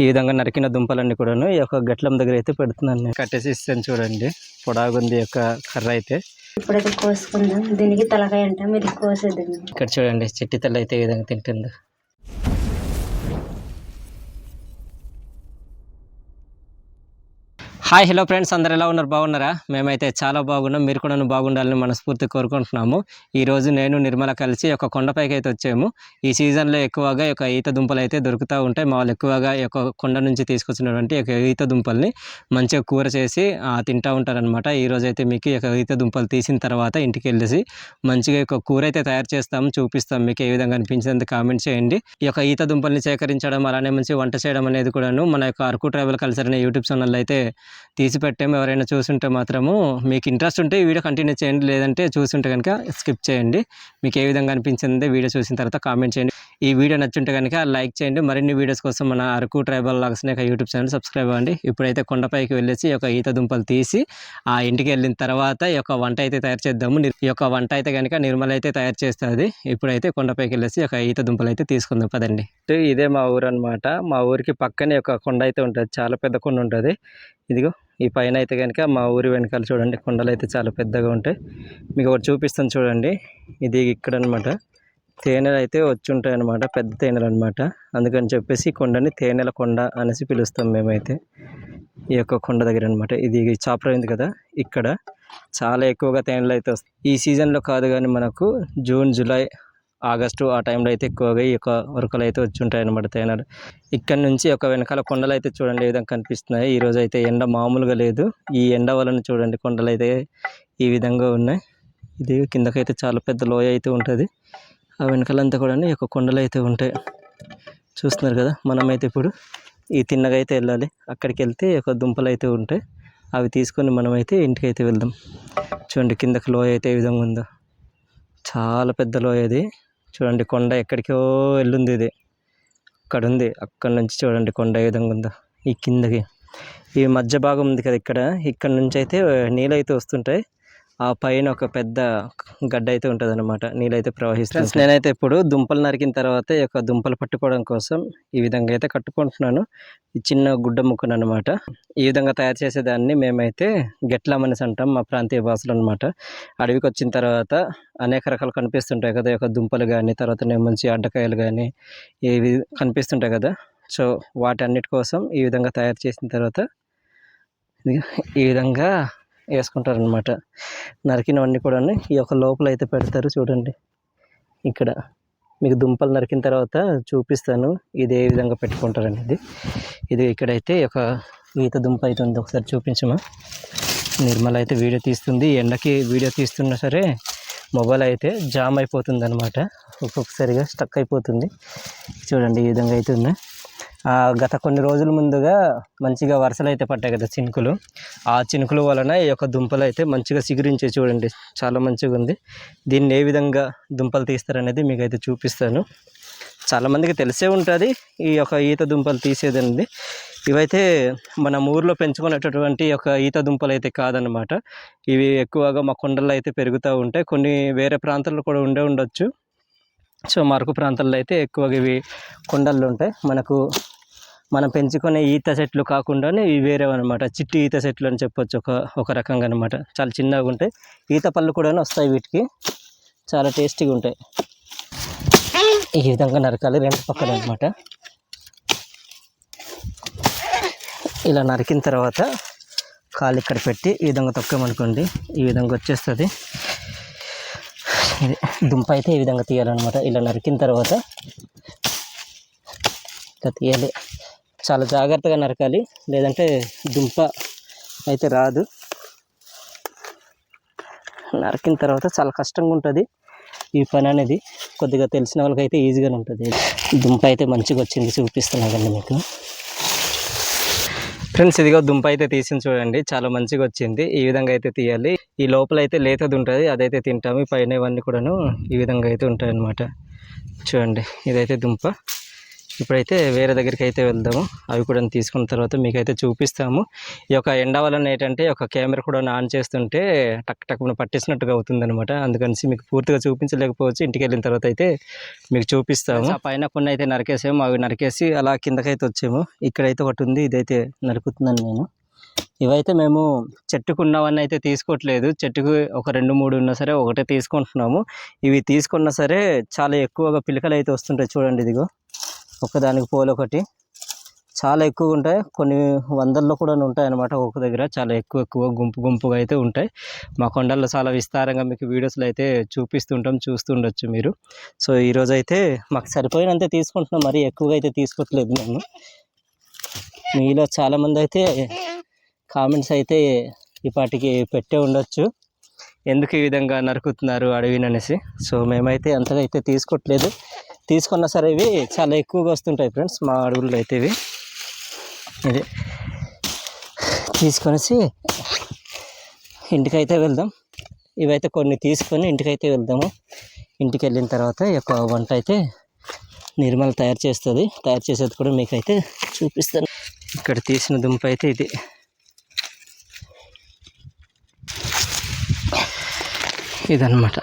ఈ విధంగా నరికిన దుంపలన్నీ కూడాను ఈ యొక్క గట్లం దగ్గర అయితే పెడుతున్నాను నేను. కట్టేసి ఇస్తాను చూడండి. పొడాగుంది యొక్క కర్ర అయితే. ఇప్పుడైతే కోసుకుందాం. దీనికి తలకాయ అంటాం. ఇది కోసేద్దాం. ఇక్కడ చూడండి చిట్టి తల్లి అయితే ఈ విధంగా తింటుంది. Hi hello friends. అందరు ఎలా ఉన్నారు? బాగున్నారా? మేమైతే చాలా బాగున్నాం. మీరు కూడా బాగుండాలని మనస్ఫూర్తి కోరుకుంటున్నాము. ఈ రోజు నేను నిర్మల కలిసి ఒక కొండపైకి అయితే వచ్చాము. ఈ సీజన్లో ఎక్కువగా ఈ ఈత దుంపలు అయితే దొరుకుతూ ఉంటాయి. మా వాళ్ళు ఎక్కువగా ఈ కొండ నుంచి తీసుకొచ్చినటువంటి ఒక ఈత దుంపల్ని మంచిగా కూర చేసి తింటూ ఉంటారనమాట ఈరోజు అయితే మీకు ఈ ఈత దుంపలు తీసిన తర్వాత ఇంటికి వెళ్ళేసి మంచిగా ఈ కూర అయితే తయారు చేస్తాము. చూపిస్తాం మీకు ఏ విధంగా అనిపించింది. కామెంట్ చేయండి. ఈ యొక్క ఈత దుంపల్ని సేకరించడం అలానే మంచి వంట చేయడం అనేది కూడాను మన యొక్క అరకు ట్రావెల్ కల్చర్ అనే యూట్యూబ్ ఛానల్ అయితే తీసి పెట్టాము ఎవరైనా చూసుంటే మాత్రము. మీకు ఇంట్రెస్ట్ ఉంటే ఈ వీడియో కంటిన్యూ చేయండి లేదంటే చూసుంటే కనుక స్కిప్ చేయండి. మీకు ఏ విధంగా అనిపించింది వీడియో చూసిన తర్వాత కామెంట్ చేయండి. ఈ వీడియో నచ్చుంటే కనుక లైక్ చేయండి. మరిన్ని వీడియోస్ కోసం మన అరకు ట్రైబల్ లాగ్స్ యొక్క యూట్యూబ్ ఛానల్ సబ్స్క్రైబ్ అవ్వండి. ఇప్పుడైతే కొండపైకి వెళ్ళేసి ఒక ఈత దుంపలు తీసి ఆ ఇంటికి వెళ్ళిన తర్వాత ఈ యొక్క వంట అయితే తయారు చేద్దాము. ఈ యొక్క వంట అయితే కనుక నిర్మల అయితే తయారు చేస్తుంది. ఇప్పుడైతే కొండపైకి వెళ్ళేసి ఒక ఈత దుంపలు అయితే తీసుకుందాం పదండి. ఇదే మా ఊరు అనమాట మా ఊరికి పక్కనే ఒక కొండ అయితే ఉంటుంది. చాలా పెద్ద కొండ ఉంటుంది. ఇదిగో. ఈ పైన అయితే కనుక మా ఊరి వెనకాల చూడండి కొండలు అయితే చాలా పెద్దగా ఉంటాయి. మీకు ఒకటి చూపిస్తాను చూడండి. ఇది ఇక్కడ అనమాట తేనెలు అయితే వచ్చి ఉంటాయి అనమాట పెద్ద తేనెలు అనమాట అందుకని చెప్పేసి కొండని తేనెల కొండ అనేసి పిలుస్తాం మేమైతే. ఈ యొక్క కొండ దగ్గర అనమాట ఇది చాపరైంది కదా ఇక్కడ చాలా ఎక్కువగా తేనెలు అయితే వస్తాయి ఈ సీజన్లో కాదు కానీ మనకు జూన్ జూలై ఆగస్టు ఆ టైంలో అయితే ఎక్కువగా ఈ యొక్క ఉరకలు అయితే వచ్చి ఉంటాయి అనమాట తేనెలు ఇక్కడ నుంచి ఒక వెనకాల కొండలు అయితే చూడండి ఏ విధంగా కనిపిస్తున్నాయి. ఈరోజు అయితే ఎండ మామూలుగా లేదు. ఈ ఎండ వలన చూడండి కొండలు అయితే ఈ విధంగా ఉన్నాయి. ఇది కిందకైతే చాలా పెద్ద లోయ అయితే ఉంటుంది. ఆ వెనకాలంతా కూడా ఈ యొక్క కొండలు అయితే ఉంటాయి. చూస్తున్నారు కదా మనమైతే ఇప్పుడు ఈ తిన్నగా అయితే వెళ్ళాలి. అక్కడికి వెళ్తే ఒక దుంపలు అయితే ఉంటాయి. అవి తీసుకొని మనమైతే ఇంటికి అయితే వెళ్దాం. చూడండి కిందకి లోయ అయితే ఏ విధంగా ఉందో. చాలా పెద్ద లోయ అది చూడండి కొండ ఎక్కడికో వెళ్ళింది ఇది. అక్కడ ఉంది అక్కడ నుంచి చూడండి కొండ ఏ విధంగా ఉందో ఈ కిందకి. ఈ మధ్య భాగం ఉంది కదా ఇక్కడ. ఇక్కడ నుంచి అయితే నీళ్ళు అయితే వస్తుంటాయి. ఆ పైన ఒక పెద్ద గడ్డ అయితే ఉంటుంది అనమాట నీళ్ళైతే ప్రవహిస్తుంది నేనైతే ఇప్పుడు దుంపలు నరికిన తర్వాత ఈ యొక్క దుంపలు పట్టుకోవడం కోసం ఈ విధంగా అయితే కట్టుకుంటున్నాను. ఈ చిన్న గుడ్డ ముక్కను అనమాట ఈ విధంగా తయారు చేసేదాన్ని మేమైతే గెట్లామనేసి అంటాం మా ప్రాంతీయ భాషలు అనమాట అడవికి వచ్చిన తర్వాత అనేక రకాలు కనిపిస్తుంటాయి కదా ఈ యొక్క దుంపలు కానీ తర్వాత మంచి అడ్డకాయలు కానీ ఇవి కనిపిస్తుంటాయి కదా. సో వాటన్నిటి కోసం ఈ విధంగా తయారు చేసిన తర్వాత ఈ విధంగా వేసుకుంటారనమాట నరికినవన్నీ కూడా ఈ యొక్క లోపల అయితే పెడతారు చూడండి. ఇక్కడ మీకు దుంపలు నరికిన తర్వాత చూపిస్తాను ఇది ఏ విధంగా పెట్టుకుంటారు అనేది ఇది ఇక్కడైతే ఒక ఈత దుంప అయితే ఉంది. ఒకసారి చూపించమా? నిర్మల అయితే వీడియో తీస్తుంది. ఎండకి వీడియో తీస్తున్నా సరే మొబైల్ అయితే జామ్ అయిపోతుంది అనమాట ఒక్కొక్కసారిగా స్టక్ అయిపోతుంది. చూడండి ఈ విధంగా అయితే ఉన్నాయి. గత కొన్ని రోజుల ముందుగా మంచిగా వరుసలు అయితే పట్టాయి కదా చినుకులు. ఆ చినుకుల వలన ఈ యొక్క దుంపలు అయితే మంచిగా సిగురించే చూడండి. చాలా మంచిగా ఉంది. దీన్ని ఏ విధంగా దుంపలు తీస్తారనేది మీకు అయితే చూపిస్తాను చాలామందికి తెలిసే ఉంటుంది ఈ యొక్క ఈత దుంపలు తీసేది అనేది ఇవైతే మన ఊర్లో పెంచుకునేటటువంటి ఒక ఈత దుంపలు అయితే కాదనమాట ఇవి ఎక్కువగా మా కొండల్లో అయితే పెరుగుతూ ఉంటాయి. కొన్ని వేరే ప్రాంతాల్లో కూడా ఉండే ఉండొచ్చు. సో మరకు ప్రాంతాల్లో అయితే ఎక్కువగా ఇవి కొండల్లో ఉంటాయి. మనకు మనం పెంచుకునే ఈత చెట్లు కాకుండానే ఇవి వేరే అనమాట చిట్టి ఈత చెట్లు అని చెప్పొచ్చు ఒక ఒక రకంగా అనమాట చాలా చిన్నగా ఉంటాయి. ఈత పళ్ళు కూడా వస్తాయి వీటికి. చాలా టేస్టీగా ఉంటాయి. ఈ విధంగా నరకాలి రెండు పక్కన అనమాట ఇలా నరికిన తర్వాత కాలు ఇక్కడ పెట్టి ఈ విధంగా తొక్కామనుకోండి ఈ విధంగా వచ్చేస్తుంది. దుంప అయితే ఈ విధంగా తీయాలన్నమాట. ఇలా నరికిన తర్వాత ఇట్లా తీయాలి. చాలా జాగ్రత్తగా నరకాలి. లేదంటే దుంప అయితే రాదు. నరికిన తర్వాత చాలా కష్టంగా ఉంటుంది. ఈ పని అనేది కొద్దిగా తెలిసిన వాళ్ళకైతే ఈజీగానే ఉంటుంది. దుంప అయితే మంచిగా వచ్చింది చూపిస్తున్నానండి మీకు. ఫ్రెండ్స్ ఇదిగో దుంప అయితే తీసింది చూడండి. చాలా మంచిగా వచ్చింది. ఈ విధంగా అయితే తీయాలి. ఈ లోపల అయితే లేతది ఉంటుంది. అదైతే తింటాము. ఈ పైన ఇవన్నీ కూడాను ఈ విధంగా అయితే ఉంటాయి అన్నమాట చూడండి ఇదైతే దుంప. ఇప్పుడైతే వేరే దగ్గరికి అయితే వెళ్దాము. అవి కూడా తీసుకున్న తర్వాత మీకైతే చూపిస్తాము. ఈ యొక్క ఎండ వలన ఏంటంటే ఒక కెమెరా కూడా ఆన్ చేస్తుంటే టక్ టక్ పట్టేసినట్టుగా అవుతుంది అనమాట అందుకని మీకు పూర్తిగా చూపించలేకపోవచ్చు. ఇంటికి వెళ్ళిన తర్వాత అయితే మీకు చూపిస్తాము. ఆ పైన కొన్ని అయితే నరికేసాము. అవి నరికేసి అలా కిందకైతే వచ్చాము. ఇక్కడైతే ఒకటి ఉంది. ఇదైతే నరుకుతున్నాను నేను. ఇవైతే మేము చెట్టుకు ఉన్నవన్నీ అయితే తీసుకోవట్లేదు. చెట్టుకు ఒక రెండు మూడు ఉన్నా సరే ఒకటే తీసుకుంటున్నాము. ఇవి తీసుకున్నా సరే చాలా ఎక్కువగా పిలకలు అయితే వస్తుంటాయి. చూడండి ఇదిగో. ఒకదానికి పోలు ఒకటి. చాలా ఎక్కువగా ఉంటాయి. కొన్ని వందల్లో కూడా ఉంటాయి అన్నమాట ఒక్కొక్క దగ్గర. చాలా ఎక్కువ ఎక్కువ గుంపు గుంపుగా అయితే ఉంటాయి. మా కొండల్లో చాలా విస్తారంగా మీకు వీడియోస్లో అయితే చూపిస్తుంటాం చూస్తుండొచ్చు మీరు. సో ఈరోజు అయితే మాకు సరిపోయినంతే తీసుకుంటున్నాం. మరీ ఎక్కువగా అయితే తీసుకోవట్లేదు మేము. మీలో చాలామంది అయితే కామెంట్స్ అయితే ఇప్పటికి పెట్టే ఉండొచ్చు. ఎందుకు ఈ విధంగా నరుకుతున్నారు అడవిని అనేసి. సో మేమైతే అంతగా అయితే తీసుకోవట్లేదు తీసుకున్నా సరే ఇవి చాలా ఎక్కువగా వస్తుంటాయి ఫ్రెండ్స్ మా అడవుల్లో అయితే ఇవి. ఇది తీసుకొనేసి ఇంటికైతే వెళ్దాం. ఇవైతే కొన్ని తీసుకొని ఇంటికైతే వెళ్దాము. ఇంటికి వెళ్ళిన తర్వాత ఈ యొక్క వంట అయితే నిర్మల తయారు చేస్తుంది. తయారు చేసేది కూడా మీకైతే చూపిస్తాను. ఇక్కడ తీసిన దుంప అయితే ఇది. ఇదన్నమాట.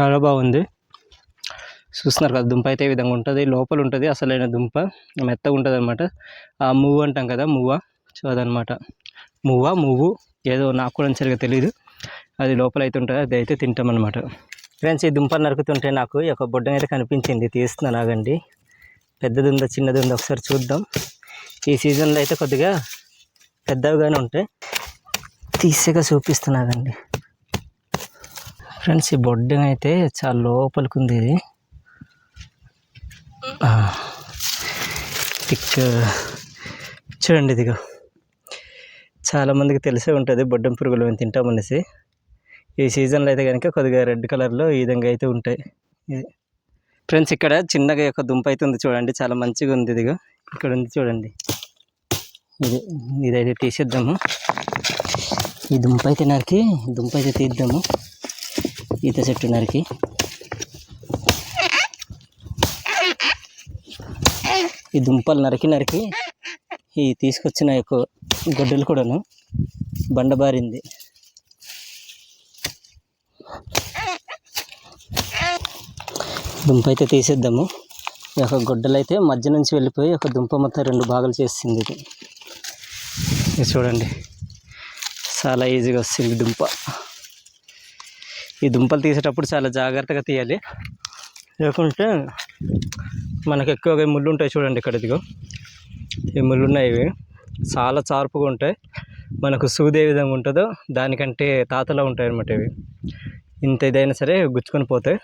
చాలా బాగుంది. చూస్తున్నారు కదా దుంప అయితే ఈ విధంగా ఉంటుంది. లోపల ఉంటుంది అసలైన దుంప. మెత్తగా ఉంటుంది అనమాట ఆ మువ్వు అంటాం కదా మువ్వ. సో అదనమాట మువ్వ మువ్వు. ఏదో నాకు కూడా సరిగా తెలియదు అది లోపల అయితే ఉంటుంది అది అయితే తింటాం అనమాట ఫ్రెండ్స్ ఈ దుంప నరుకుతుంటే నాకు ఈ యొక్క బొడ్డం అయితే కనిపించింది. తీస్తున్నాను ఆగండి. పెద్దది ఉందా చిన్నది ఉందా ఒకసారి చూద్దాం. ఈ సీజన్లో అయితే కొద్దిగా పెద్దవిగానే ఉంటాయి తీసేగా చూపిస్తున్నాగండి ఫ్రెండ్స్ ఈ బొడ్డెం అయితే చాలా లోపలికి ఉంది ఇది పిక్చర్ చూడండి ఇదిగో. చాలామందికి తెలిసే ఉంటుంది బొడ్డెం పురుగులు మేము తింటామనేసి ఈ సీజన్లో అయితే కనుక కొద్దిగా రెడ్ కలర్లో ఈ విధంగా అయితే ఉంటాయి. ఇది ఫ్రెండ్స్ ఇక్కడ చిన్నగా ఒక దుంప అయితే ఉంది చూడండి. చాలా మంచిగా ఉంది ఇదిగో. ఇక్కడ ఉంది చూడండి. ఇది ఇదైతే తీసేద్దాము. ఈ దుంప అయితే నరికి దుంప అయితే తీద్దాము. ఈత చెట్టు నరికి ఈ దుంపలు నరికి నరికి ఈ తీసుకొచ్చిన యొక్క గొడ్డలు కూడాను బండబారింది దుంప అయితే తీసేద్దాము. ఈ యొక్క గొడ్డలు అయితే మధ్య నుంచి వెళ్ళిపోయి ఒక దుంప మొత్తం రెండు భాగాలు చేసింది ఇది. ఇది చూడండి. చాలా ఈజీగా వస్తుంది దుంప. ఈ దుంపలు తీసేటప్పుడు చాలా జాగ్రత్తగా తీయాలి. లేకుంటే మనకు ఎక్కువగా ముళ్ళు ఉంటాయి చూడండి ఇక్కడ ఇదిగో. ఈ ముళ్ళు ఉన్నాయి ఇవి. చాలా చార్పుగా ఉంటాయి. మనకు సూదే విధంగా ఉంటుందో దానికంటే తాతలా ఉంటాయి అనమాట ఇవి. ఇంత ఇదైనా సరే గుచ్చుకొని పోతాయి.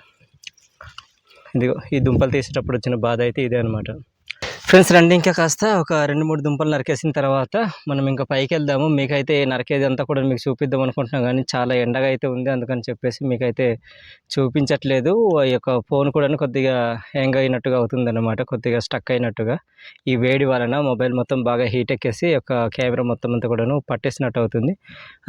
ఇదిగో ఈ దుంపలు తీసేటప్పుడు వచ్చిన బాధ అయితే ఇదే అనమాట ఫ్రెండ్స్ రండి. ఇంకా కాస్త ఒక రెండు మూడు దుంపలు నరికేసిన తర్వాత మనం ఇంకా పైకి వెళ్దాము. మీకైతే నరికేది అంతా కూడా మీకు చూపిద్దాం అనుకుంటున్నాం కానీ చాలా ఎండగా అయితే ఉంది. అందుకని చెప్పేసి మీకైతే చూపించట్లేదు. ఈ యొక్క ఫోన్ కూడా కొద్దిగా హ్యాంగ్ అయినట్టుగా అవుతుంది అనమాట కొద్దిగా స్టక్ అయినట్టుగా. ఈ వేడి వలన మొబైల్ మొత్తం బాగా హీట్ ఎక్కేసి యొక్క కెమెరా మొత్తం అంతా కూడాను పట్టేసినట్టు అవుతుంది.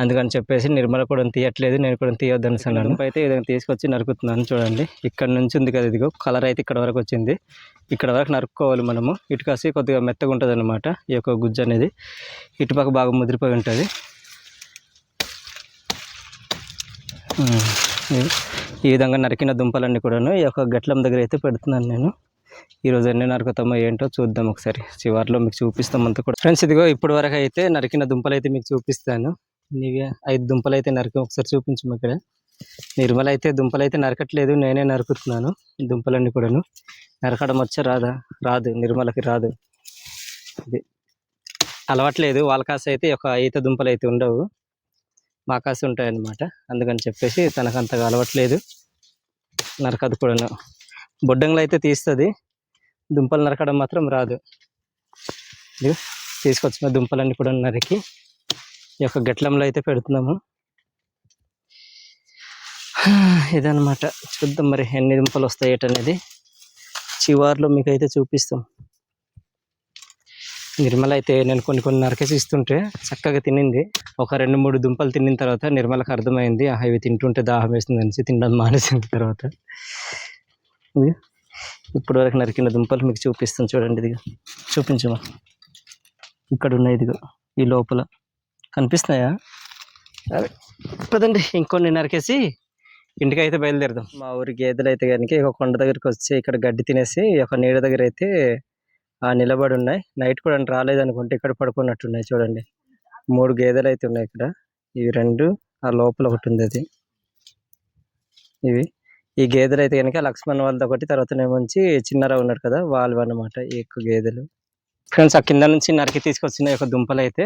అందుకని చెప్పేసి నిర్మల కూడా తీయట్లేదు. నేను కూడా తీయొద్దని అన్నాను. అయితే ఇదని తీసుకొచ్చి నరుకుతున్నాను చూడండి. ఇక్కడ నుంచి ఉంది కదా ఇదిగో. కలర్ అయితే ఇక్కడ వరకు వచ్చింది. ఇక్కడ వరకు నరుక్కోవాలి మనము. ఇటు కాసి కొద్దిగా మెత్తగా ఉంటుంది అనమాట ఈ యొక్క గుజ్జు అనేది. ఇటుపక్క బాగా ముదిరిపోయి ఉంటుంది. ఈ విధంగా నరికిన దుంపలన్నీ కూడాను ఈ యొక్క గట్లం దగ్గర అయితే పెడుతున్నాను నేను. ఈరోజు ఎన్ని నరుకుతామో ఏంటో చూద్దాం ఒకసారి. చివరిలో మీకు చూపిస్తాం అంతా కూడా. ఫ్రెండ్స్ ఇదిగో ఇప్పటి వరకు అయితే నరికిన దుంపలు అయితే మీకు చూపిస్తాను. నీవే ఐదు దుంపలు అయితే నరికి ఒకసారి చూపించము ఇక్కడ. నిర్మల అయితే దుంపలు అయితే నరకట్లేదు నేనే నరుకుతున్నాను దుంపలన్నీ కూడాను. నరకడం వచ్చా రాదా? రాదు. నిర్మలకి రాదు. ఇది అలవాట్లేదు. వాళ్ళ కాస అయితే ఒక ఈత దుంపలు అయితే ఉండవు. మా కాస ఉంటాయి అన్నమాట అందుకని చెప్పేసి తనకు అంతగా అలవాట్లేదు. నరకదు కూడాను. బొడ్డంగులు అయితే తీస్తుంది. దుంపలు నరకడం మాత్రం రాదు. తీసుకొచ్చిన దుంపలన్నీ కూడా నరికి ఈ యొక్క గట్లంలో అయితే పెడుతున్నాము. ఇదన్నమాట. చూద్దాం మరి ఎన్ని దుంపలు వస్తాయి అనేది చివార్లో మీకు అయితే చూపిస్తాం. నిర్మల అయితే నేను కొన్ని కొన్ని నరకేసి ఇస్తుంటే చక్కగా తినింది. ఒక రెండు మూడు దుంపలు తినిన తర్వాత నిర్మలకు అర్థమైంది "ఆహా, ఇవి తింటుంటే దాహం వేస్తుంది అనేసి తినడం మానేసిన తర్వాత. ఇది ఇప్పుడు వరకు నరికిన దుంపలు మీకు చూపిస్తాను చూడండి ఇదిగో. చూపించమా ఇక్కడ ఉన్నాయి ఇదిగో ఈ లోపల. కనిపిస్తున్నాయా? అదే. పదండి ఇంకొన్ని నరికేసి ఇంటికి అయితే బయలుదేరదాం. మా ఊరి గేదెలు అయితే కనుక ఒక కొండ దగ్గరికి వచ్చి ఇక్కడ గడ్డి తినేసి ఒక నీడ దగ్గర అయితే నిలబడి ఉన్నాయి. నైట్ కూడా రాలేదు అనుకుంటే ఇక్కడ పడుకున్నట్టున్నాయి చూడండి. మూడు గేదెలు అయితే ఉన్నాయి ఇక్కడ. ఇవి రెండు ఆ లోపల ఒకటి ఉంది అది. ఇవి. ఈ గేదెలు అయితే కనుక లక్ష్మణ్ వాళ్ళది ఒకటి తర్వాత నుంచి చిన్నరావు ఉన్నారు కదా వాళ్ళు అన్నమాట ఈ ఎక్కువ గేదెలు. ఫ్రెండ్స్ ఆ కింద నుంచి నరికి తీసుకొచ్చిన ఒక దుంపలు అయితే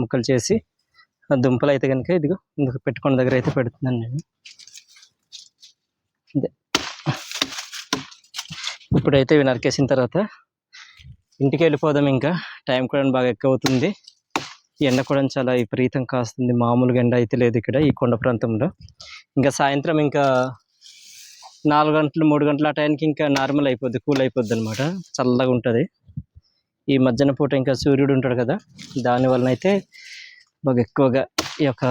ముక్కలు చేసి ఆ దుంపలు అయితే కనుక ఇదిగో ఇందుకు పెట్టుకున్న దగ్గర అయితే పెడుతున్నాను నేను. ఇప్పుడైతే ఇవి నరికేసిన తర్వాత ఇంటికి వెళ్ళిపోదాం ఇంకా. టైం కూడా బాగా ఎక్కువ అవుతుంది ఎండ కూడా చాలా విపరీతం కాస్తుంది. మామూలుగా ఎండ అయితే లేదు ఇక్కడ ఈ కొండ ప్రాంతంలో. ఇంకా సాయంత్రం ఇంకా నాలుగు గంటలు మూడు గంటల ఆ టైంకి ఇంకా నార్మల్ అయిపోద్ది కూల్ అయిపోద్ది అనమాట చల్లగా ఉంటుంది. ఈ మధ్యాహ్న పూట ఇంకా సూర్యుడు ఉంటాడు కదా దాని వలన అయితే బాగా ఎక్కువగా ఈ యొక్క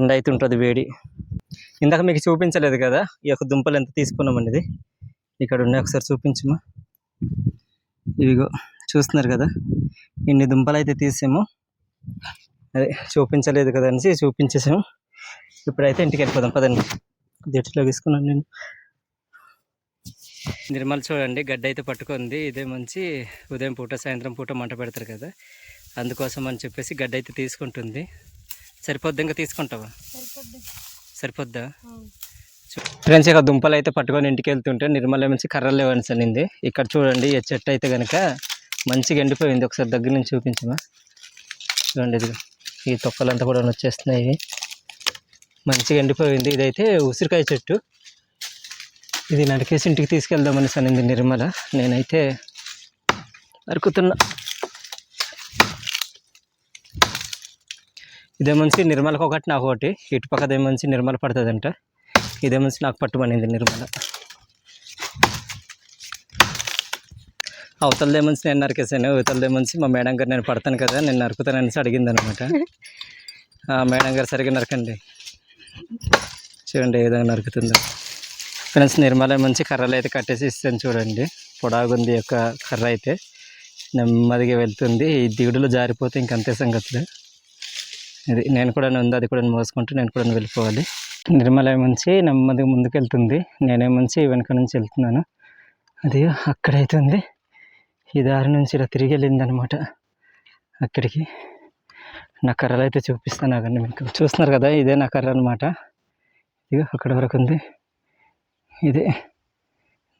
ఎండ అయితే ఉంటుంది వేడి. ఇందాక మీకు చూపించలేదు కదా ఈ యొక్క దుంపలు ఎంత తీసుకున్నాం అనేది. ఇక్కడ ఉన్నాయి. ఒకసారి చూపించమా? ఇవిగో చూస్తున్నారు కదా? ఇన్ని దుంపలు అయితే తీసాము అదే చూపించలేదు కదా అనేసి చూపించేసాము. ఇప్పుడైతే ఇంటికి వెళ్ళిపోదాం. పదండి. దిట్లో తీసుకున్నాను నేను. నిర్మల్ చూడండి గడ్డ అయితే పట్టుకుంది. ఇదే మంచి ఉదయం పూట సాయంత్రం పూట మంట పెడతారు కదా. అందుకోసం అని చెప్పేసి గడ్డ అయితే తీసుకుంటుంది. సరిపోద్ది ఇంకా తీసుకుంటావా? సరిపోద్దా. ఫ్రెండ్స్ ఇక దుంపలు అయితే పట్టుకొని ఇంటికి వెళ్తుంటే నిర్మల మంచి కర్రలు లేవని అనింది ఇక్కడ చూడండి ఈ చెట్టు అయితే కనుక మంచిగా ఎండిపోయింది. ఒకసారి దగ్గర నుంచి చూపించమా? చూడండి ఇది ఈ తొక్కలంతా కూడా వచ్చేస్తున్నాయి మంచిగా ఎండిపోయింది. ఇదైతే ఉసిరికాయ చెట్టు. ఇది నరికేసి ఇంటికి తీసుకెళ్దామని సనింది నిర్మల. నేనైతే నరుకుతున్నా. ఇదే మంచి నిర్మలకు ఒకటి నాకు ఒకటి ఇటు పక్కదే మంచి నిర్మల పడుతుందంట. ఇదే నాకు పట్టుబడింది నిర్మల. అవతల దేమన్స్ నేను నరికేసాను అవతల మంచి మా మేడం గారు నేను పడతాను కదా నేను నరుకుతాను అనేసి అడిగింది అనమాట మేడం గారు సరిగ్గా నరకండి. చూడండి ఏ విధంగా నరుకుతుందో. ఫ్రెండ్స్ నిర్మల మంచి కర్రలు అయితే కట్టేసి ఇస్తాను చూడండి. పొడాగుంది యొక్క కర్ర అయితే. నెమ్మదిగా వెళ్తుంది. ఈ దిగుడులో జారిపోతే ఇంకంతే సంగతులు. ఇది నేను కూడా ఉంది అది కూడా మోసుకుంటూ నేను కూడా వెళ్ళిపోవాలి. నిర్మల మంచి నెమ్మదిగా ముందుకు వెళ్తుంది నేనే మంచి వెనక నుంచి వెళ్తున్నాను. అది అక్కడైతే ఉంది. ఈ దారి నుంచి ఇలా తిరిగి వెళ్ళింది అనమాట అక్కడికి. నా కర్రలు అయితే చూపిస్తాను అదండి మీకు చూస్తున్నారు కదా ఇదే నా కర్ర అనమాట ఇది అక్కడ వరకు ఉంది. ఇదే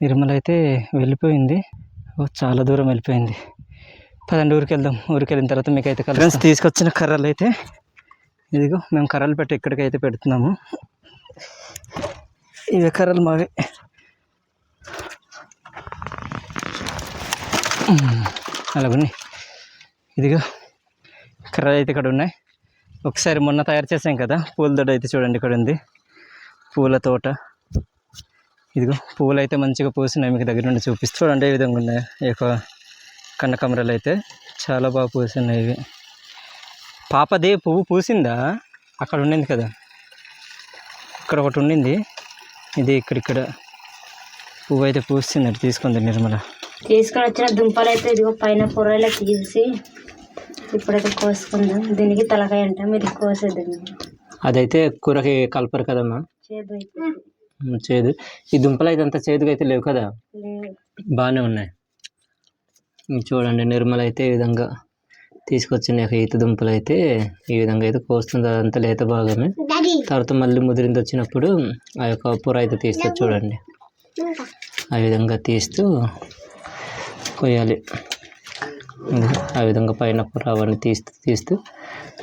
నిర్మల అయితే వెళ్ళిపోయింది చాలా దూరం వెళ్ళిపోయింది. పదండి ఊరికి వెళ్దాం ఊరికి వెళ్ళిన తర్వాత మీకు అయితే ఫ్రెండ్స్ తీసుకొచ్చిన కర్రలు అయితే ఇదిగో మేము కర్రలు పెట్టి ఇక్కడికైతే పెడుతున్నాము. ఇవి కర్రలు మావి. అలాగని ఇదిగో కర్రలు అయితే ఇక్కడ ఉన్నాయి. ఒకసారి మొన్న తయారు చేసాం కదా పూల దొడ్డ అయితే చూడండి ఇక్కడ ఉంది. పూల తోట. ఇదిగో పూలు అయితే మంచిగా పూసినాయి మీకు దగ్గర నుండి చూపిస్తూ చూడండి ఏ విధంగా ఉన్నాయి. ఈ యొక్క కన్నకమరలు అయితే చాలా బాగా పూసినాయి ఇవి. పాపది పువ్వు పూసిందా? అక్కడ ఉండింది కదా. ఇక్కడ ఒకటి ఉండింది. ఇది ఇక్కడిక్కడ పువ్వు అయితే పూస్తుంది అటు తీసుకుంది నిర్మల. తీసుకొని వచ్చిన దుంపలు అయితే ఇదిగో పైన పొరలో తీసి ఇప్పుడైతే కోసుకుందాం. దీనికి తలకాయ అంటాం ఇది కోసేద్దాం అదైతే కూరకి కలపరు కదమ్మా. చేదు చేదు. ఈ దుంపలు అయితే అంత చేదుగా అయితే లేవు కదా. బాగానే ఉన్నాయి. చూడండి నిర్మల అయితే ఈ విధంగా తీసుకొచ్చిన ఈత దుంపలు అయితే ఈ విధంగా అయితే కోస్తుంది అదంతా లేత భాగమే. తర్వాత మళ్ళీ ముదిరింది వచ్చినప్పుడు ఆ యొక్క పొర అయితే తీస్తుంది చూడండి. ఆ విధంగా తీస్తూ కొయ్యాలి. ఆ విధంగా పైన పొర అవన్నీ తీస్తూ తీస్తూ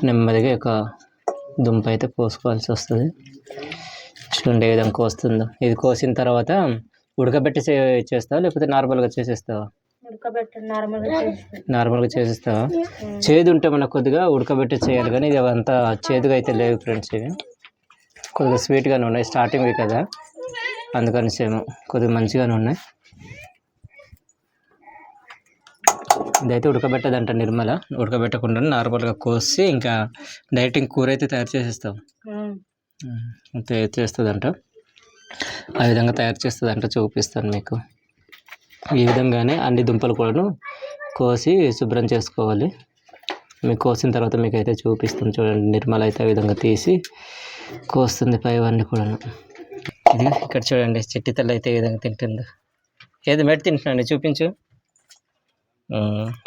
నెమ్మదిగా యొక్క దుంప అయితే కోసుకోవాల్సి వస్తుంది. చూడండి ఏ విధంగా కోస్తుందో. ఇది కోసిన తర్వాత ఉడకబెట్టి చేస్తావా లేకపోతే నార్మల్గా చేసేస్తావా? నార్మల్గా చేసేస్తావా? చేదు ఉంటే మనకు కొద్దిగా ఉడకబెట్టి చేయాలి కానీ ఇది అంతా చేదుగా అయితే లేవు ఫ్రెండ్స్ ఇవి. కొద్దిగా స్వీట్గానే ఉన్నాయి స్టార్టింగ్ కదా. అందుకని సేమ్ కొద్దిగా మంచిగానే ఉన్నాయి. ఇదైతే ఉడకబెట్టదంట నిర్మల. ఉడకబెట్టకుండా నార్మల్గా కోసి ఇంకా డైరెక్ట్ ఇంక కూర అయితే తయారు చేసేస్తాం. అంతే చేస్తుందంట. ఆ విధంగా తయారు చేస్తుంది అంటే చూపిస్తాను మీకు. ఈ విధంగానే అన్ని దుంపలు కూడాను కోసి శుభ్రం చేసుకోవాలి. మీకు కోసిన తర్వాత మీకు అయితే చూపిస్తుంది చూడండి నిర్మల అయితే విధంగా తీసి కోస్తుంది పైవన్నీ కూడాను. ఇది ఇక్కడ చూడండి చెట్టి తల్లి అయితే విధంగా తింటుందో. ఏది మెట్టి తింటున్నాను చూపించు.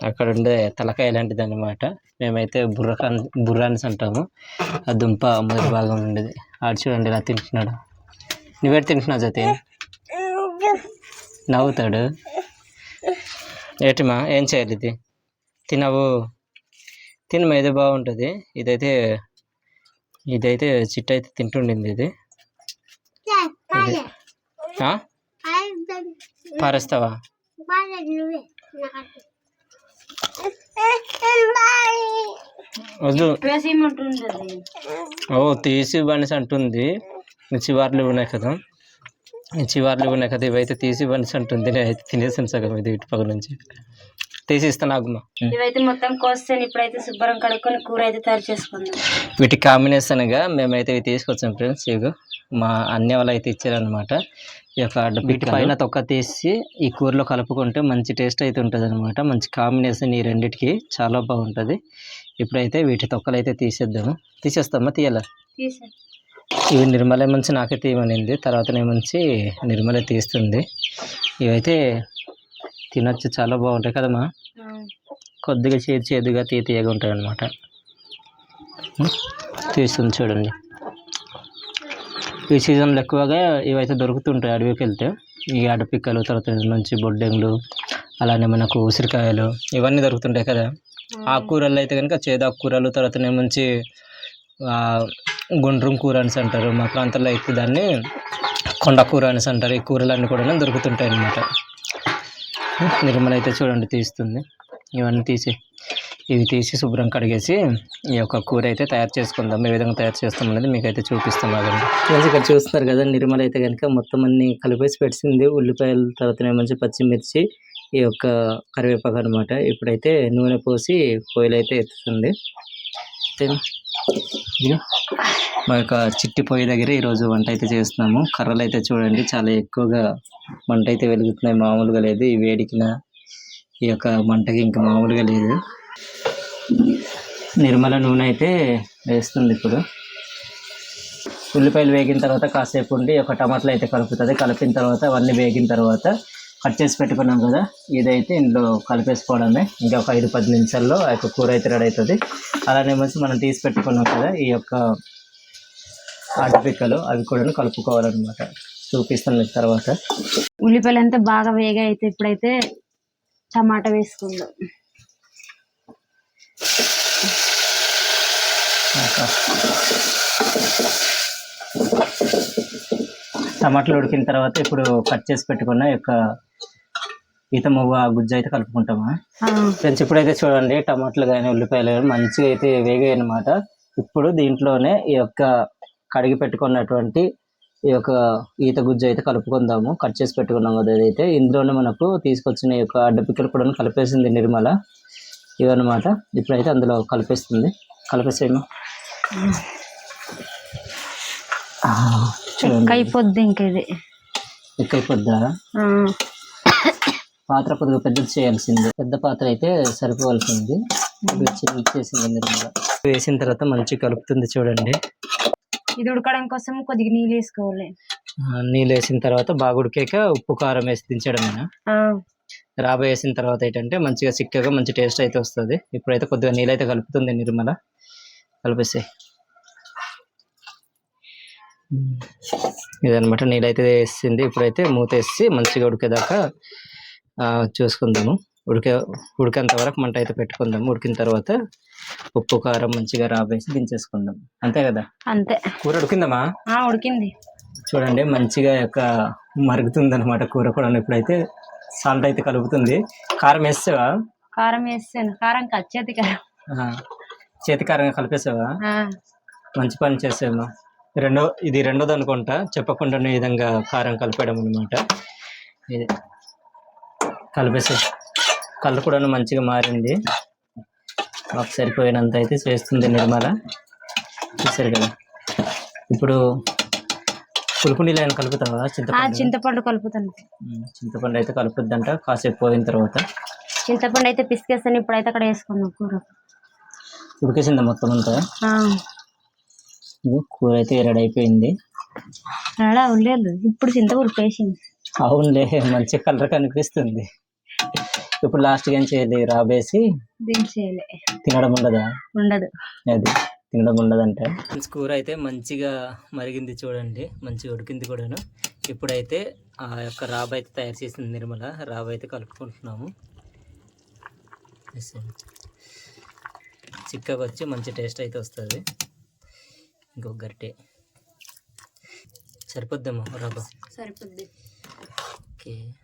అక్కడ ఉండే తలకాయ లాంటిది అనమాట మేమైతే బుర్రకాన్ బుర్రాన్స్ అంటాము. ఆ దుంప మొదటి భాగం ఉండేది ఆడు చూడండి ఇలా తింటున్నాడు. నువ్వేటి తింటున్నావు జతి నవ్వుతాడు. ఏటిమా? ఏం చేయాలి ఇది? తినవు. తినమా ఇది బాగుంటుంది. ఇదైతే ఇదైతే చిట్ట అయితే తింటుండింది ఇది? పారేస్తావా? వద్దు. ఓ తీసి బనిసి అంటుంది. చివార్లు ఉన్నాయి కదా. చివార్లు ఉన్నాయి కదా ఇవైతే తీసి బనిసి అంటుంది. నేనైతే తినేసాను సగం ఇది ఇటు పక్క నుంచి. తీసి ఇస్తాను ఆగుమా ఇవైతే మొత్తం కోస్తాను. ఇప్పుడైతే శుభ్రం కడుక్కొని కూర అయితే తయారు చేసుకుందాం. వీటి కాంబినేషన్గా మేమైతే ఇవి తీసుకొచ్చాం ఫ్రెండ్స్. ఇగో మా అన్నయ్య వాళ్ళు అయితే ఇచ్చారనమాట ఈ యొక్క వీటి పైన తొక్క తీసి ఈ కూరలో కలుపుకుంటే మంచి టేస్ట్ అయితే ఉంటుంది అనమాట మంచి కాంబినేషన్ ఈ రెండిటికి చాలా బాగుంటుంది. ఇప్పుడైతే వీటి తొక్కలు అయితే తీసేద్దాము. తీసేస్తామా? తీయాలా? తీసా ఇవి నిర్మలే మంచి నాకే తీయమనింది. తర్వాత మంచి నిర్మలే తీస్తుంది. ఇవైతే తినొచ్చు చాలా బాగుంటాయి కదమ్మా. కొద్దిగా చేదు చేదుగా తీ తీయగా ఉంటాయి అన్నమాట తీస్తుంది చూడండి. ఈ సీజన్లో ఎక్కువగా ఇవైతే దొరుకుతుంటాయి అడవికి వెళ్తే. ఈ అడపిక్కలు తర్వాత మంచి బొడ్డెంగులు అలానే మనకు ఉసిరికాయలు ఇవన్నీ దొరుకుతుంటాయి కదా. ఆకుకూరలు అయితే కనుక చేదు ఆకుకూరలు తర్వాత మంచి గుండ్రం కూర అనేసి అంటారు. మా ప్రాంతంలో అయితే దాన్ని కొండ కూర అనేసి అంటారు. ఈ కూరలన్నీ కూడా దొరుకుతుంటాయి అన్నమాట. నిర్మల అయితే చూడండి తీస్తుంది. ఇవన్నీ తీసి ఇవి తీసి శుభ్రం కడిగేసి ఈ యొక్క కూర అయితే తయారు చేసుకుందాం. ఏ విధంగా తయారు చేస్తాం అనేది మీకు అయితే చూపిస్తాం అదండి ఫ్రెండ్స్ ఇక్కడ చూస్తున్నారు కదా నిర్మల అయితే కనుక మొత్తం అన్ని కలిపేసి పెట్టింది. ఉల్లిపాయలు తర్వాత మంచి పచ్చిమిర్చి ఈ యొక్క కరివేపాకు అనమాట ఇప్పుడైతే నూనె పోసి పొయ్యిలైతే ఎత్తుతుంది. ఇదిగో మా యొక్క చిట్టి పొయ్యి దగ్గర ఈరోజు వంట అయితే చేస్తున్నాము. కర్రలు అయితే చూడండి చాలా ఎక్కువగా మంట అయితే వెలుగుతున్నాయి. మామూలుగా లేదు. ఈ వేడికిన ఈ యొక్క మంటకి ఇంకా మామూలుగా లేదు. నిర్మల నూనె అయితే వేస్తుంది ఇప్పుడు. ఉల్లిపాయలు వేగిన తర్వాత కాసేపు ఉండి ఒక టమాటాలు అయితే కలుపుతుంది. కలిపిన తర్వాత అవన్నీ వేగిన తర్వాత కట్ చేసి పెట్టుకున్నాం కదా ఇదైతే ఇందులో కలిపేసుకోవడమే. ఇంకా ఒక ఐదు పది నిమిషాల్లో ఆ యొక్క కూర అయితే రెడీ అవుతుంది. అలానే మంచి మనం తీసి పెట్టుకున్నాం కదా ఈ యొక్క ఆటపిక్కలు అవి కూడా కలుపుకోవాలన్నమాట. చూపిస్తాను మీకు తర్వాత. ఉల్లిపాయలు అంతా బాగా వేగా అయితే ఇప్పుడైతే టమాటా వేసుకుందాం. టమాటాలు ఉడికిన తర్వాత ఇప్పుడు కట్ చేసి పెట్టుకున్న యొక్క ఈత మువ్వ గుజ్జు అయితే కలుపుకుంటామా? ఫ్రెండ్స్ ఇప్పుడైతే చూడండి టమాటాలు కానీ ఉల్లిపాయలు కానీ మంచిగా అయితే వేగాయి అనమాట ఇప్పుడు దీంట్లోనే ఈ యొక్క కడిగి పెట్టుకున్నటువంటి ఈ యొక్క ఈత గుజ్జు అయితే కలుపుకుందాము. కట్ చేసి పెట్టుకున్నాం కదా ఇదైతే. ఇందులోనే మనకు తీసుకొచ్చిన ఈ యొక్క అడ్డపిక్కలు కూడా కలిపేసింది నిర్మల. ఇవన్నమాట. ఇప్పుడైతే అందులో కలిపేస్తుంది. చూడండి ఇంకా అయిపోద్ది ఇంక ఇది. ఆ, పాత్ర కొద్దిగా పెద్దది చేయాల్సింది. పెద్ద పాత్ర అయితే సరిపోవాల్సింది. వేసిన తర్వాత మంచిగా కలుపుతుంది చూడండి. ఇది ఉడకడం కోసం కొద్దిగా నీళ్ళు వేసుకోవాలి. నీళ్ళు వేసిన తర్వాత బాగా ఉడికాక ఉప్పు కారం వేసి దించడమేనా? రాబో వేసిన తర్వాత ఏంటంటే మంచిగా చిక్కగా మంచి టేస్ట్ అయితే వస్తుంది. ఇప్పుడైతే కొద్దిగా నీళ్ళు అయితే కలుపుతుంది నిర్మల. కలిపేసి ఇదనమాట నీళ్ళు అయితే వేసింది. ఇప్పుడైతే మూత వేసి మంచిగా ఉడికేదాకా చూసుకుందాము. ఉడికే ఉడికేంత వరకు మంట అయితే పెట్టుకుందాము. ఉడికిన తర్వాత ఉప్పు కారం మంచిగా రాబేసి దించేసుకుందాం. అంతే కదా? అంతే. కూర ఉడికిందమ్మా? ఉడికింది. చూడండి మంచిగా యొక్క మరుగుతుంది అనమాట కూర కూడా. ఇప్పుడైతే సాల్ట్ అయితే కలుపుతుంది. కారం వేస్తావా? కారం వేస్తాను. కారం కచ్చేది కారం. చేతి కారం కలిపేసావా? మంచి పని చేసావమ్మా. రెండో ఇది రెండోది అనుకుంటా. చెప్పకుండా ఈ విధంగా కారం కలిపేయడం అనమాట ఇది కలిపేసే కళ్ళు కూడా మంచిగా మారింది. మాకు సరిపోయినంత అయితే చేస్తుంది నిర్మల. చూసారు కదా? ఇప్పుడు పులుపు నీళ్ళు ఏమైనా కలుపుతావా? చింతపండు? చింతపండు కలుపుతాను. చింతపండు అయితే కలుపుద్దంట కాసేపు పోయిన తర్వాత. చింతపండు అయితే పిసికేస్తాను ఇప్పుడైతే అక్కడ వేసుకున్నాం కూర. ఉడికేసిందా మొత్తం అంతా? కూర అయితే రెడీ అయిపోయింది ఇప్పుడు చింతపండు వేసింది అవునులే మంచి కలర్ కనిపిస్తుంది. ఇప్పుడు లాస్ట్గా ఏం చేయాలి రాబేసి? తినడం ఉండదా? ఉండదు. అది తినడం ఉండదంట? కూర అయితే మంచిగా మరిగింది చూడండి. మంచిగా ఉడికింది కూడాను. ఇప్పుడైతే ఆ యొక్క రాబ్ అయితే తయారు చేసింది నిర్మల. రాబ్ అయితే కలుపుకుంటున్నాము. చిక్కగా వచ్చి మంచి టేస్ట్ అయితే వస్తుంది. ఇంకొక గరిటె. సరిపోద్దేమో రవ్వ సరిపోద్ది. ఓకే.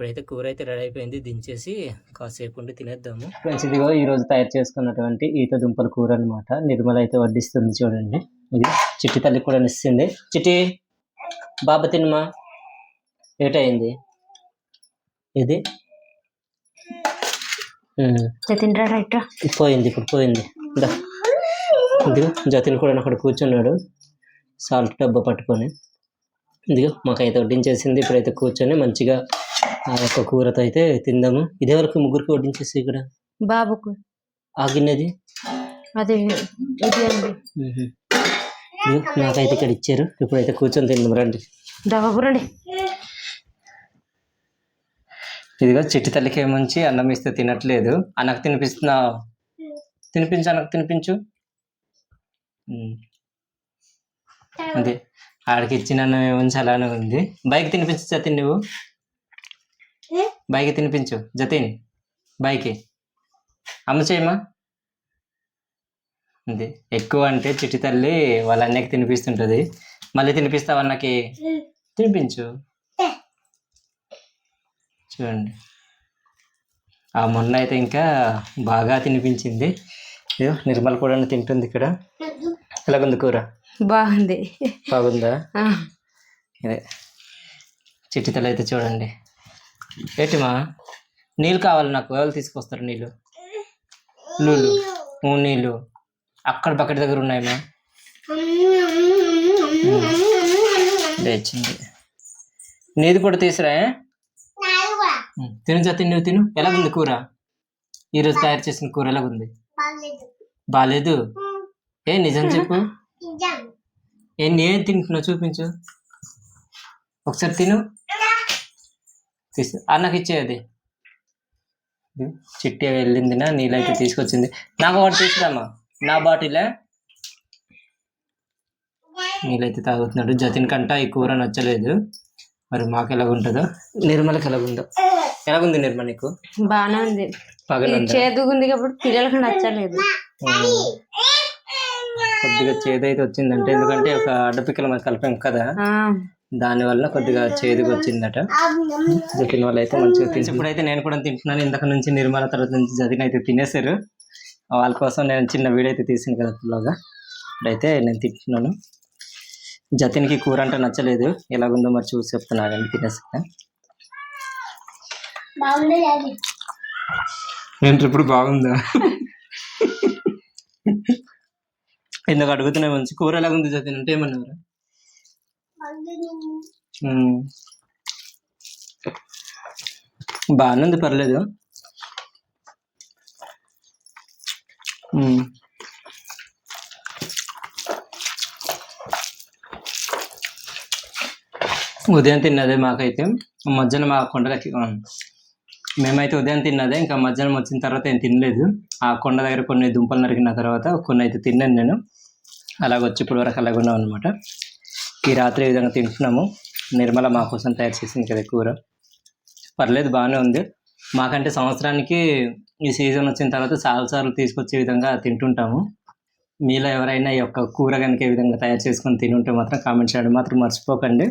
ఇప్పుడైతే కూర అయితే రెడీ అయిపోయింది దించేసి కాసేపు ఉండి తినేద్దాము. ఫ్రెండ్స్ ఇదిగో ఈరోజు తయారు చేసుకున్నటువంటి ఈత దుంపల కూర అనమాట నిర్మల అయితే వడ్డిస్తుంది చూడండి. ఇది చిట్టి తల్లి కూడా ఇస్తుంది చిట్టి బాబా తినమా ఏటయింది? ఇది పోయింది ఇప్పుడు పోయింది. ఇదిగో. జతిన్ కూడా అక్కడ కూర్చున్నాడు. సాల్ట్ డబ్బా పట్టుకొని. ఇదిగో మాకైతే వడ్డించేసింది. ఇప్పుడైతే కూర్చొని మంచిగా ఆ యొక్క కూరతో అయితే తిందాము. ఇదే వరకు ముగ్గురికి వడ్డించేసి ఇక్కడ బాబుకు. ఆ గిన్నెది? అది ఇది అండి. మ్మ్. ఇదిగో నాకైతే ఇక్కడ ఇచ్చారు. ఇప్పుడైతే కూర్చొని తిందాం రండి. దవ్వకురండి ఇదిగో చిట్టి తల్లికి ఏముంచి అన్నం ఇస్తే తినట్లేదు. అన్నకు తినిపిస్తున్నావు తినిపించు అన్నకు తినిపించు. ఉమ్. అదే ఆడికి ఇచ్చిన అన్నం ఏముంచి అలానే ఉంది. బైక్ తినిపించు జతిన్ నువ్వు. బైక్ తినిపించు. జతిన్ బైక్ అమ్మ చేయమా అంతే. ఎక్కువ అంటే చిట్టి తల్లి వాళ్ళ అన్నకి తినిపిస్తుంటుంది. మళ్ళీ తినిపిస్తావు అన్నకి? తినిపించు. చూడండి. ఆ మొన్న అయితే ఇంకా బాగా తినిపించింది. ఇదిగో నిర్మల్ కూడా తింటుంది ఇక్కడ? ఎలాగుంది కూర? బాగుంది. బాగుందా? ఆ, ఇదే. చిట్టితలు అయితే చూడండి. ఏంటిమా నీళ్ళు కావాలి నాకు. ఎవరు తీసుకొస్తారు నీళ్ళు? నీళ్ళు ఊ, నీళ్ళు. అక్కడ బకెట్ దగ్గర ఉన్నాయమ్మా తెచ్చింది నీది కూడా తీసురా తిను జతి నువ్వు తిను. ఎలాగుంది కూర? ఈరోజు తయారు చేసిన కూర ఎలాగుంది? బాగాలేదు ఏ నిజం చెప్పు. ఏ నేను తింటున్నావు చూపించు. ఒకసారి తిను. తీసు అన్నకి ఇచ్చేది చిట్టి వెళ్ళింది నా నీళ్ళైతే తీసుకొచ్చింది. నాకు ఒకటి తీసుకురామా నా బాటిలే నీళ్ళైతే తాగుతున్నాడు. జతిన్ కంట ఈ కూర నచ్చలేదు. మరి మాకు ఎలాగుంటుందో? నిర్మలకి ఎలాగుందో? ఎలాగుంది నిర్మల నీకు? బాగానే ఉంది? చేదుగుంది కాబట్టి పిల్లలకు నచ్చలేదు. కొద్దిగా చేదైతే వచ్చిందంటే ఎందుకంటే ఒక అడ్డపిక్కల మరి కలిపాం కదా. దాని వల్ల కొద్దిగా చేదుగా వచ్చిందట జతిన్ వాళ్ళు అయితే మంచిగా తిని ఇప్పుడైతే నేను కూడా తింటున్నాను. ఇంతకు నుంచి నిర్మల తర్వాత నుంచి జతిన్ అయితే తినేసారు వాళ్ళ కోసం నేను చిన్న వీడియో అయితే తీసాను కదా పిల్లగా ఇప్పుడైతే నేను తింటున్నాను. జతిన్కి కూర అంటే నచ్చలేదు. ఎలాగుందో మరి చూసి చెప్తున్నారండి తినేసాక ఏంటి ఇప్పుడు బాగుందా? ఇందాక అడుగుతున్నా మంచి? కూర ఎలాగుంది జతిన్? అంటే ఏమన్నారు. బాగానే ఉంది పర్లేదు. ఉదయం తిన్నదే మాకైతే. మధ్యాహ్నం మా కొండ ఆ, మేమైతే ఉదయం తిన్నదే ఇంకా మధ్యాహ్నం వచ్చిన తర్వాత ఏం తినలేదు. ఆ కొండ దగ్గర కొన్ని దుంపలు నరికిన తర్వాత కొన్ని అయితే తిన్నాను నేను. అలాగ వచ్చి వరకు అలాగ ఉన్నాం అనమాట ఈ రాత్రి ఈ విధంగా తింటున్నాము. నిర్మల మా కోసం తయారు చేసింది కదా కూర. పర్లేదు బాగానే ఉంది. మాకంటే సంవత్సరానికి ఈ సీజన్ వచ్చిన తర్వాత చాలాసార్లు తీసుకొచ్చే విధంగా తింటుంటాము. మీలో ఎవరైనా ఈ యొక్క కూర కనుక ఈ విధంగా తయారు చేసుకొని తినుంటే మాత్రం కామెంట్ చేయడం. మాత్రం మర్చిపోకండి.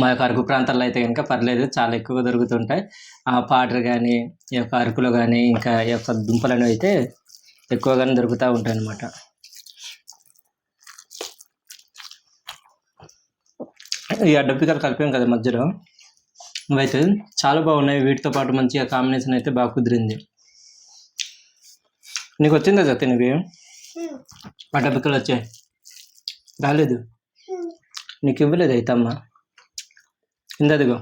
మా యొక్క అరకు ప్రాంతాల్లో అయితే కనుక పర్లేదు చాలా ఎక్కువగా దొరుకుతుంటాయి. ఆ పాటర్ కానీ ఈ యొక్క అరకులో కానీ ఇంకా ఈ యొక్క దుంపలను అయితే ఎక్కువగానే దొరుకుతూ ఉంటాయి అన్నమాట ఈ అడ్డపికలు కలిపాం కదా మధ్యలో. ఇవైతే చాలా బాగున్నాయి. వీటితో పాటు మంచిగా కాంబినేషన్ అయితే బాగా కుదిరింది. నీకు వచ్చిందా జత నీకు అడ్డపికలు వచ్చాయి రాలేదు. నీకు ఇవ్వలేదు అయితే అమ్మ. ఇందదిగో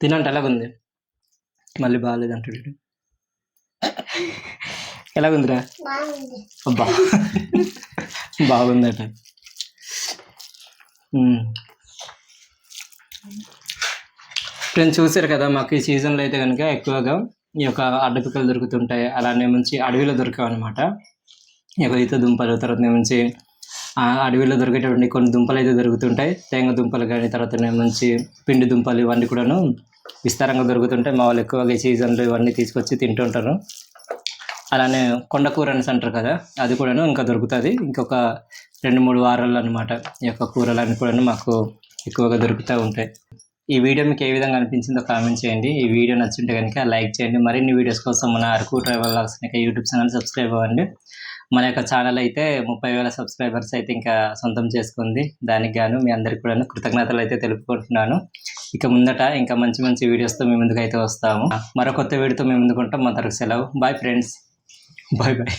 తినంటే ఎలాగుంది? మళ్ళీ బాగాలేదు అంటాడు. ఎలాగుందిరా? అబ్బా. బాగుందట. ఫ్రెండ్స్ చూసారు కదా మాకు ఈ సీజన్లో అయితే కనుక ఎక్కువగా ఈ యొక్క అడ్డపిక్కలు దొరుకుతుంటాయి. అలానే మంచి అడవిలో దొరికావు అనమాట ఈ యొక్క ఈత దుంపలు తర్వాత నుంచి అడవిలో దొరికేటువంటి కొన్ని దుంపలు అయితే దొరుకుతుంటాయి. తేంగ దుంపలు కానీ తర్వాత మంచి పిండి దుంపలు ఇవన్నీ కూడాను విస్తారంగా దొరుకుతుంటాయి. మా వాళ్ళు ఎక్కువగా ఈ సీజన్లో ఇవన్నీ తీసుకొచ్చి తింటుంటారు అలానే కొండకూర అనేసి అంటారు కదా అది కూడాను ఇంకా దొరుకుతుంది. ఇంకొక రెండు మూడు వారాలు అనమాట ఈ యొక్క కూరలన్నీ కూడాను మాకు ఎక్కువగా దొరుకుతూ ఉంటాయి. ఈ వీడియో మీకు ఏ విధంగా అనిపించిందో కామెంట్ చేయండి. ఈ వీడియో నచ్చుంటే కనుక లైక్ చేయండి. మరిన్ని వీడియోస్ కోసం మన Araku travel vlogs YouTube channel subscribe అవ్వండి. మన యొక్క ఛానల్ అయితే ముప్పై వేల సబ్స్క్రైబర్స్ అయితే ఇంకా సొంతం చేసుకుంది. దానికి గాను మీ అందరికి కూడా కృతజ్ఞతలు అయితే తెలుపుకుంటున్నాను. ఇక ముందట ఇంకా మంచి మంచి వీడియోస్తో మీ ముందుకు అయితే వస్తాము. మరో కొత్త వీడియోతో మీ ముందుకుంటాం మా తరకు సెలవు. Bye friends bye bye